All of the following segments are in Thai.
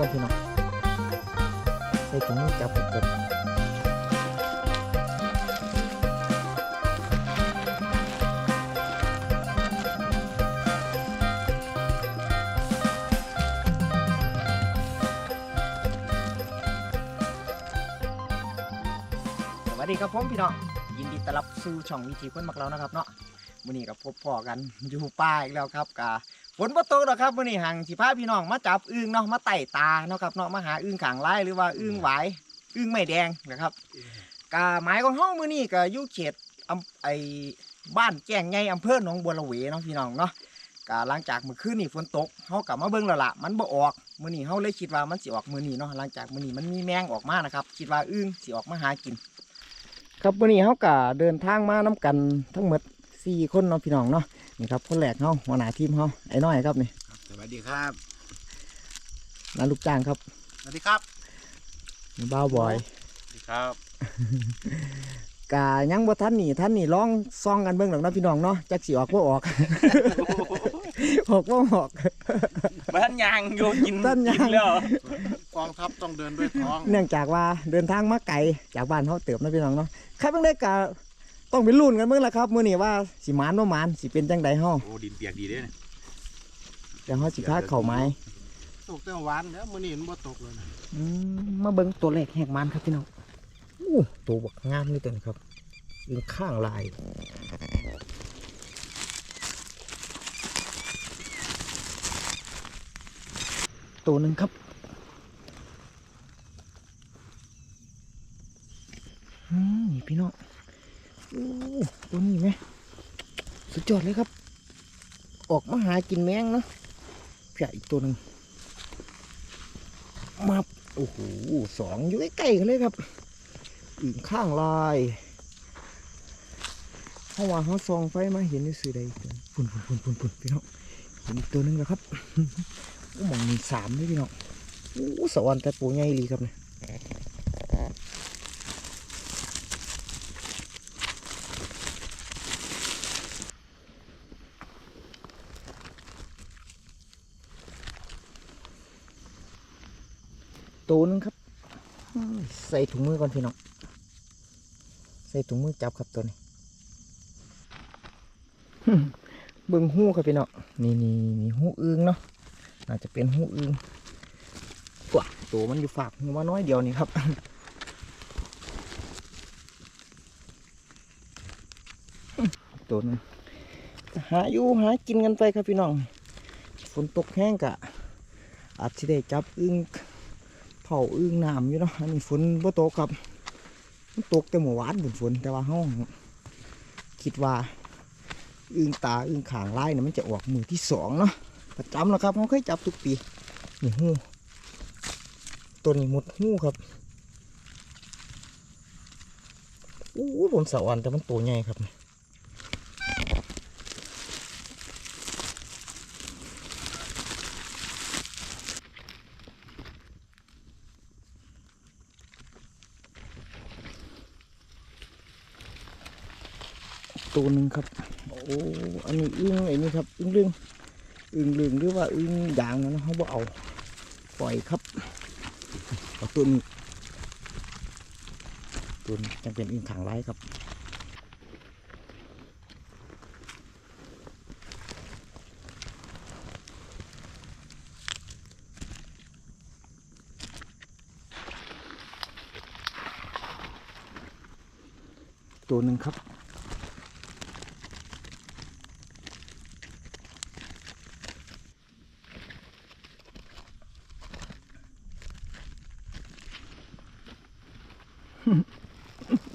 ก่อนพี่น้องใส่ถุงจับกบสวัสดีครับผมพี่น้องยินดีต้อนรับสู่ช่องวิถีคนมักเรานะครับเนาะมื้อนี้กับพบพ่อกันอยู่ป่าอีกแล้วครับกา ฝนบ่ตกหรอกครับมื้อนี้หังสิพาพี่น้องมาจับอึ่งเนาะมาไต่ตาเนาะครับเนาะมาหาอึ่งขางลายหรือว่าอึ่งหวายอึ่งไม่แดงนะครับกาหมายของห้องมื้อนี้ก็อยู่เขตอำไอบ้านแจ้งใหญ่อำเภอหนองบัวระเวเนาะพี่น้องเนาะกาหลังจากเมื่อคืนนี่ฝนตกเฮากลับมาเบิ่งแล้วล่ะมันบ่ออกมื้อนี้เฮาเลยคิดว่ามันสิออกมื้อนี้เนาะหลังจากมื้อนี้มันมีแมงออกมานะครับคิดว่าอึ่งสิออกมาหากิน ครับวันนี้เขาก็เดินทางมาน้กันทั้งหมดสี่คนเนาะพี่น้องเนาะ นี่ครับคนแรกเขาหัวหน้าทีมเขาไอ้น้อยครับนี่สวัสดีครับนาลูกจ้างครับสวัสดีครับนี่บ้าวบอยสวัสดีครับกายังบ่ท่านนี่ท่านนี่ร้องซองกันเบิ่งหรอกเนาะพี่น้องเนาะจักสิออกบ่ออกออกบ่ออกบ้านยางโยกินบ้านยางกิแล้วกองทัพต้องเดินด้วยท้อง เนื่องจากว่าเดินทางมาไกลจากบ้านเขาเติบเนาะพี่น้องเนาะใครเบิ่งได้กะ ต้องไปลุ้นกันเบิ่งล่ะครับมื้อนี้ว่าสิหมานบ่หมานสิเป็นจังใดเฮาโอ้ดินเปียกดีเด้เนี่ยเดี๋ยวเฮาสิพาเข้าไม้ตกแต่หวานแล้วมื้อนี้มันบ่ตกเลยนะอืมมาเบิ่งตัวเลขแหกมันครับพี่น้องอู้ตัวบักงามเลยตัวนี้ครับยิงข้างลายตัวหนึ่งครับอืมนี่พี่น้อง อู้ตัวนี้ไหมสุดยอดเลยครับ ออกมาหากินแมงเนาะเพียอีกตัวหนึ่งมาโอ้โหสองอยู่ใกล้ๆกันเลยครับอึ่งข้างลายเพราะว่าเขาส่องไฟมาเห็นในสื่อใดปุ่นปุ่นปุ่นปุ่นปุ่นพี่น้องเห็นอีกตัวหนึงแล้วครับโอ้หมองมีสามเลยพี่น้องโอ้สวรรค์แต่ปูใหญ่ดีครับเนี่ย ตัวหนึงครับอืมใส่ถุงมือก่อนพี่น้อง ใส่ถุงมือจับครับตัวนี้เบิ่งหูครับพี่น้อง นี่นี่นี่หูอึงเนาะ น่าจะเป็นหูอึงกว่าตัวมันอยู่ฝากหูมาน้อยเดียวนี่ครับตัวนึงหาอยู่หากินกันไปครับพี่น้อง ฝนตกแห้งกะอาจจะได้จับอึง เผาอึงน้ำอยู่เนาะอันนี้ฝนบ่ตกครับมันตกแต่เมื่วานฝนฝนแต่ว่าห้องคิดว่าอึงตาอึงขางไล่เนี่ยมันจะออกมือที่สองเนาะประจำแล้วครับเขาเคยจับทุกปีนี่หูตัวนี้หมดหูครับอู้ผมสะอ่อนแต่มันตัวใหญ่ครับตัวหนึ่ง ครับ โอ้ อันนี้อึ้งไอ้นี่ครับ อึ้งเรื่องอึ้งเรื่องหรือว่าอึ้งด่างนะเขาบอกเอา ปล่อยครับตัวนี้ตัวนี้จะเป็นอึ้งขางไร้ครับ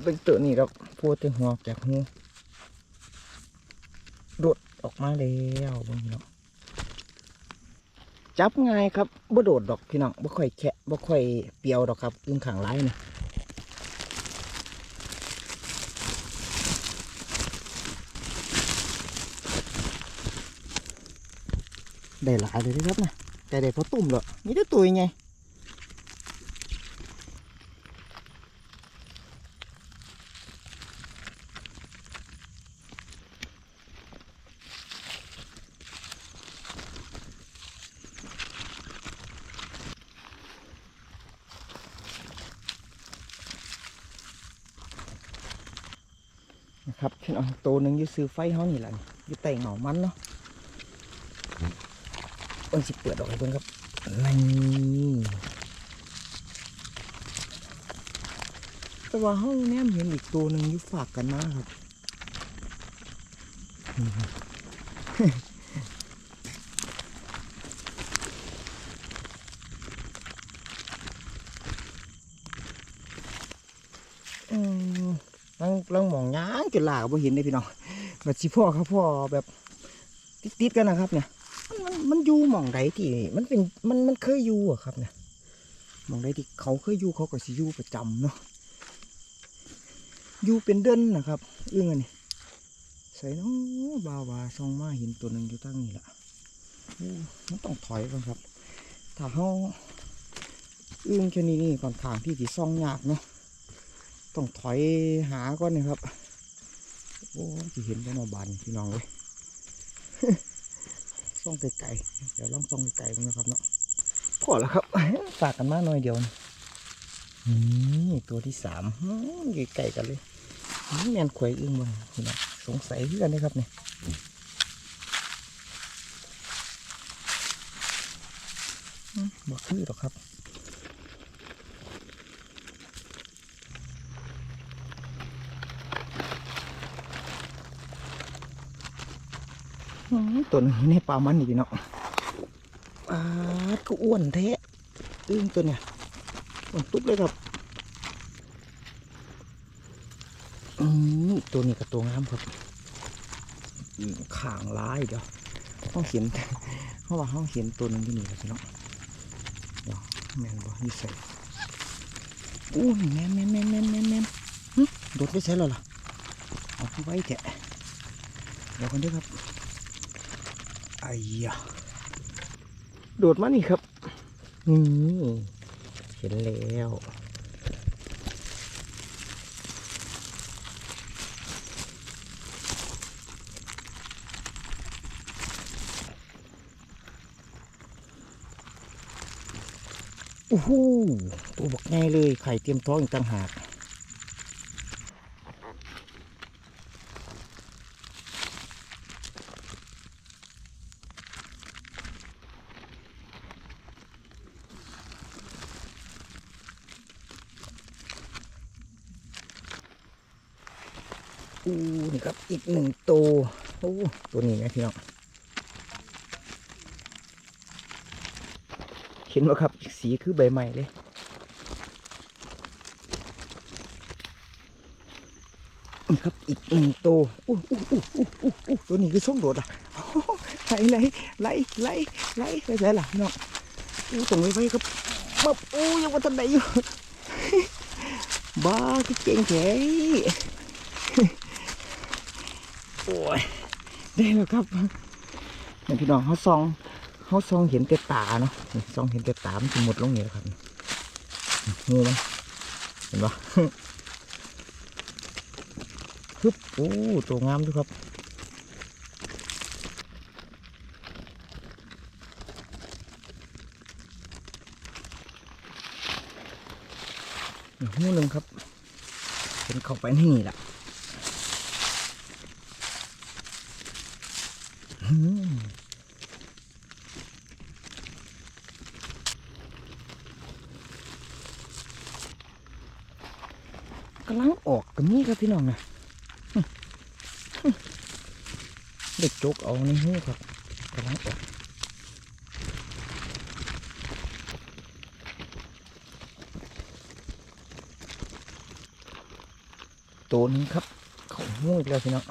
เป็นตัวนี้ครับพูดถึงหัวอกจากหูโดดออกมาแล้วบางพี่น้องจับง่ายครับบ่โดดดอกพี่น้องบ่ค่อยแคะบ่ค่อยเปียวดอกครับอึ้งขางไร้นี่ได้หลายเลยนะครับนะแต่ได้พอตุ่มหรอกนี่ได้ตัวยังไง นะครับพี่น้องตัวหนึ่งอยู่ ซื้อไฟเขานี่แหละอยู่ใต้เหงามันเนาะเอ้ยสิเปิดออกให้เบิ่งครับนี่แต่ว่าห้องแนมเห็นอีกตัวหนึ่งอยู่ฝากกันมาครับลังลังมองย่างจนหลาก็บ่เห็นเลยพี่น้อง แบบสิพ่อครับพ่อแบบติดๆกันนะครับ เนี่ย มันมันมันอยู่หมองใดที่มันเป็นมันมันเคยอยู่อะครับ เนี่ยหมองใดที่เขาเคยอยู่เขาก็สิอยู่ประจำเนาะอยู่เป็นเดินนะครับเอื้องอันนี้ใส่น้องบาวาซองมาห็นตัวหนึ่งอยู่ตั้งนี้ละมันต้องถอยก่อนครับ ถ้าเขาเอื้องชนิดนี้ก่อนข้างที่สิซ่องยากเนาะต้องถอยหาก่อนนะครับ โอ้จะเห็นแล้วเนาะบานพี่น้องเลยส่องไกลๆเดี๋ยวลองส่องไกลๆกันนะครับเนาะพอแล้วครับฝากกันมาหน่อยเดียวนี่นี่ตัวที่สามอื้ออยู่ไกลกันเลยนี่แมนขวยอึ้งบ้างพี่น้องสงสัยคือกันนะครับเนี่ยอืมบอกคือหรอกครับ ตัวนี้ในปลามันนี่พี่น้องปลาก็อ้วนแท้อึ้งตัวเนี่ยอ้วนตุ๊บเลยครับอืมตัวนี้กับตัวงามครับข่างร้ายเดี๋ยวห้องเห็นเพราว่าห้องเห็นตัวหนึงที่นี่ครับพี่น้องเดี๋ยวแมนบ่นี่ใส่อู้แมนแมนแมนแมนแมนแมนหึโดดได้ใช่แล้วล่ะเอาไปไว้แกะเดี๋ยวกันเด้วยครับ อ้ยะโดดมานี่ครับ นี่เห็นแล้วโอ้โหตัวบักง่ายเลย ไข่เตรียมท้องอีกต่างหาก อู้นี่ครับอีกหนึ่งตัวโอ้ตัวนี้นะ พี่น้องเห็นไหมครับสีคือใบใหม่เลยนี่ครับอีกหนึ่งตัวอู้อู้อู้อู้อู้อู้ตัวนี้คือส้มโดดอะโอ้โหไหลไหลไหลไหลไหลไปไหนล่ะน้องอู้ตรงไว้ไว้ครับมาอู้ยังว่าทันไหนอยู่บ้าคือเก่งแท้โอ้ย ได้แล้วครับเนี่ยพี่น้องเขาซองเขาซองเห็นแต่ตาเนาะซองเห็นแต่ตามันจะหมดลงเนี่แหละครับงูมันเห็นปะฮึบโอ้ตัวงามด้วยครับงูหนึ่งครับเห็นเข้าไปในนี่แหละ กำลังออกกับนี้ครับพี่น้องนะเด็กจกเอาในหูครับกำลังออกตัวนี้ครับเขาหูอีกแล้วพี่น้อง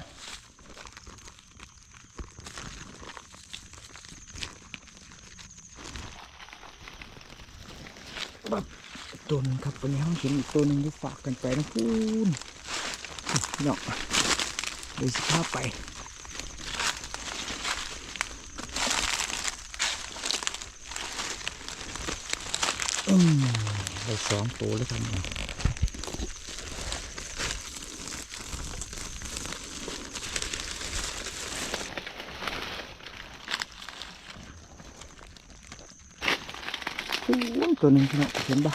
ตัวนึงครับวันนี้ห้องเห็นอีกตัวหนึ่งที่ฝากกันไปนะคุณเนาะเดี๋ยวสิพาไปอืมได้สองตัวแล้วครับเนี่ยโอ้ยตัวหนึ่งพี่น้องเห็นปะ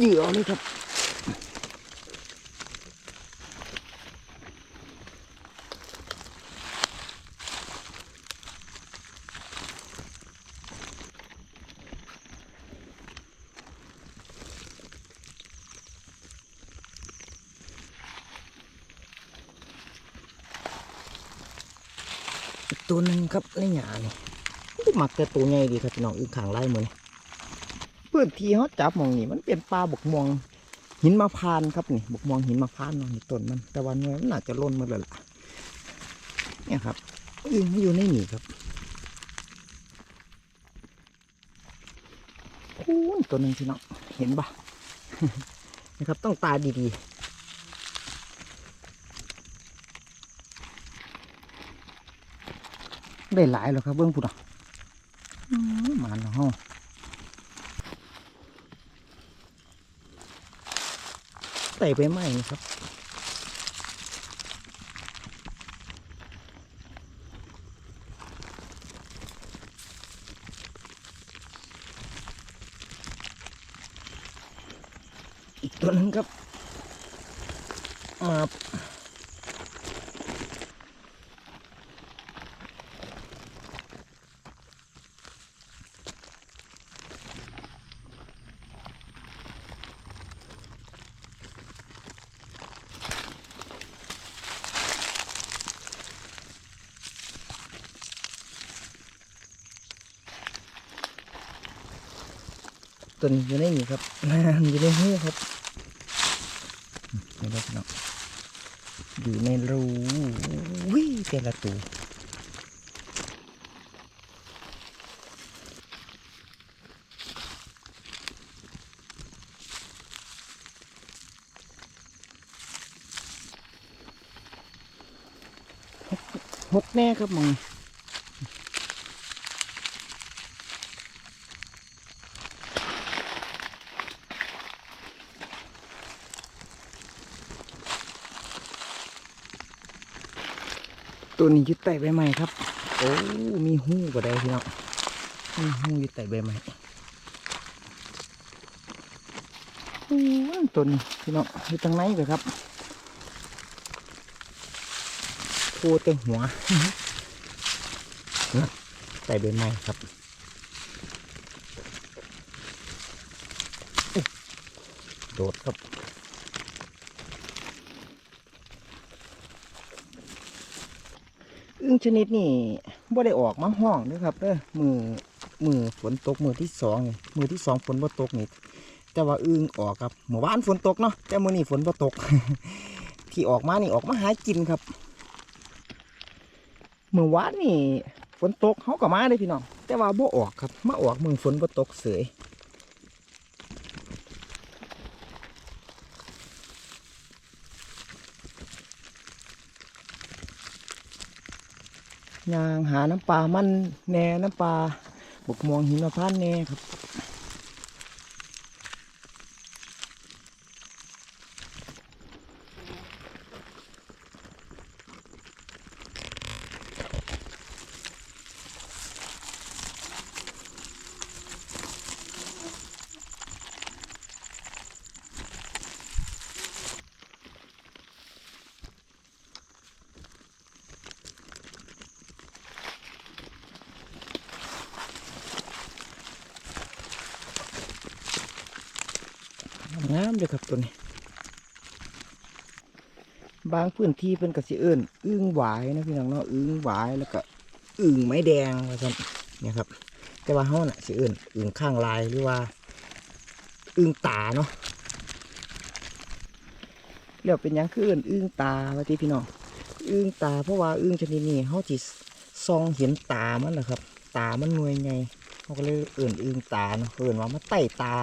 เหยื่อเลยครับตัวหนึ่งครับในหยาเนี่มักแต่ตัวใหญ่ดีครับน้องอึ่งขางไล่เหมือน พื้นที่เขาจับมองนี่มันเป็นปลาบกม่วงหินมะพรานครับนี่บกม่วงหินมะพรานนาะนี่ต้นมันแต่วันนี้มันน่าจะล่นมาเลยล่ะเนี่ยครับอึ่งมันอยู่ในนี่ครับคูณตัวหนึ่งพี่น้องเห็นปะนะครับต้องตาดีๆได้หลายแล้วครับเบื้องปุ่นอะอื้อหมาเนา ใส่ไปไหมนะครับ อีกตัวหนึงครับมา ตัวนี้อยู่ในนี่ครับอยู่ในหูครับนี่ครับพี่น้องอยู่ในรูวิแต่ละตัวหกแน่ครับมึง ตัวนี้ยึดไต่ใบไม้ครับ โอ้ มีหูก็ได้พี่น้องมีหูยึดไต่ใบไม้ตัวนี้พี่น้องอยู่ตรงไหนเลยครับโคเต็มหัวไต่ใบไม้ครับโดดครับ อึ้งชนิดนี่บ่ได้ออกมาห้องเด้วยครับเด้อมือมือฝนตกมือที่สองมือที่สองฝนบ่ตกนี่แต่ว่าอึ้งออกครับเมื่อวานฝนตกเนาะแต่มื้อนี้ฝนบ่ตก ที่ออกมานี่ออกมาหากินครับเมื่อวานนี่ฝนตกเขาก็มาเลยพี่น้องแต่ว่าบ่ออกครับมาออกมือฝนบ่ตกเสย ยางหาน้ำปลามันแหน่น้ำปลาบกมองหินมะพร้านแหน่ครับ งามเลยครับตัวนี้ บางพื้นที่เป็นกระสิเอิญอึ้งหวายนะพี่น้องเนาะอึ้งหวายแล้วก็อึ่งไม้แดงว่าซั่นเนี่ยครับ แต่ว่าเฮาน่ะสิเอิญอึ่งข้างลายหรือว่าอึ่งตาเนาะแล้วเป็นยังคือเอิญอึ่งตาว่าที่พี่น้องอึ่งตาเพราะว่าอึ่งชนิดนี้เฮาสิส่องเห็นตามันแหละครับ ตามันหน่วยไงเขาก็เลยเอิญอึ่งตาเนาะเอิญว่ามาไต่ตา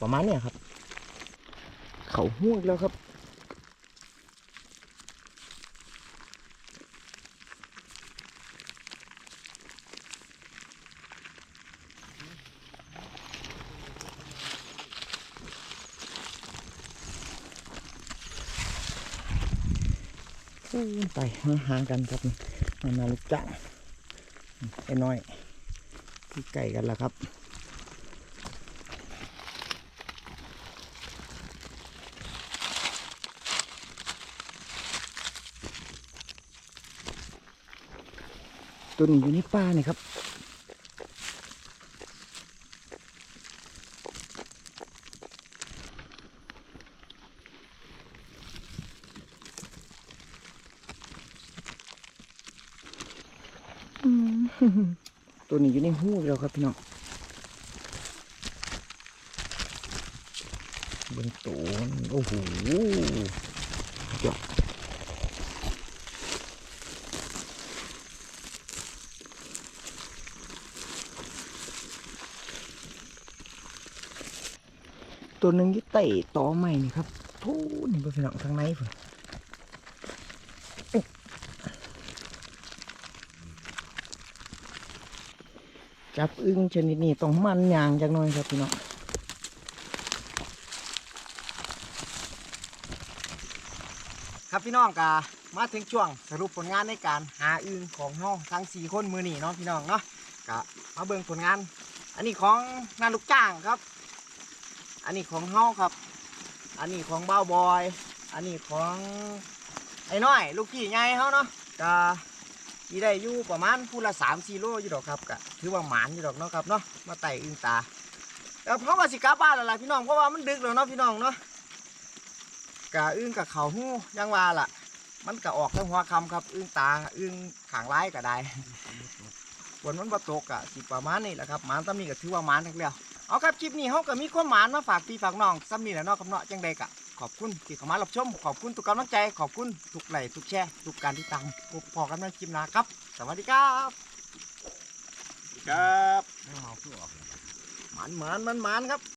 ประมาณเนี้ยครับ เขาหู้อีกแล้วครับ ไปห่างกันครับนาลูกจ้างไอ้น้อยที่ไก่กันแล้วครับ ตัวนี้อยู่ในป่านี่ครับ ตัวนี้อยู่ในหูแล้วครับพี่น้องเบิ่งตัวมันโอ้โหยอ ตัวหนึ่งอยี่เตะต่อใหม่นี่ครับทูนี่เป็นพี่น้องทางในเพิ่นจับอึ้งชนิดนี้ต้องมันยางจักหน่อยครับพี่น้องครับพี่น้องกามาถึงช่วงสรุปผลงานในการหาอึ้งของเฮาทั้งสี่คนมือหนี่เนาะพี่น้องเนาะกะมาเบิ่งผลงาน อันนี้ของงานลูกจ้างครับ อันนี้ของเฮาครับ อันนี้ของเบ้าบอย อันนี้ของไอ้น้อย ลูกพี่ใหญ่เฮาเนาะกะที่ได้อยู่ประมาณพูละสามสี่โลอยู่ดอกครับก็ถือว่าหมานอยู่ดอกเนาะครับเนาะมาไต่อึงตาแล้วเพราะว่าสิกลับบ้านแล้วล่ะพี่น้องเพราะว่ามันดึกแล้วเนาะพี่น้องเนาะกะอึ้งกับเขาหู้ยังว่าล่ะ มันก็ออกทั้งหัวคำครับ อึ้งตาอึ้งขางร้ายก็ได้ฝนมันบ่ตกอะสิประมาณนี้แหละครับหมานตำนี้ก็ถือว่าหมานทั้งแล้ว เอาครับคลิปนี้เฮาก็มีความหมานมาฝากพี่ฝากน้องซ้ำนี่แหละเนาะครับเนาะจังใดกะขอบคุณที่เข้ามารับชม ขอบคุณทุกกำลังใจ ขอบคุณทุกไลค์ทุกแชร์ทุกการที่ตังพบพอกันในคลิปหน้าครับ สวัสดีครับครับหมันหมันมันหมันครับ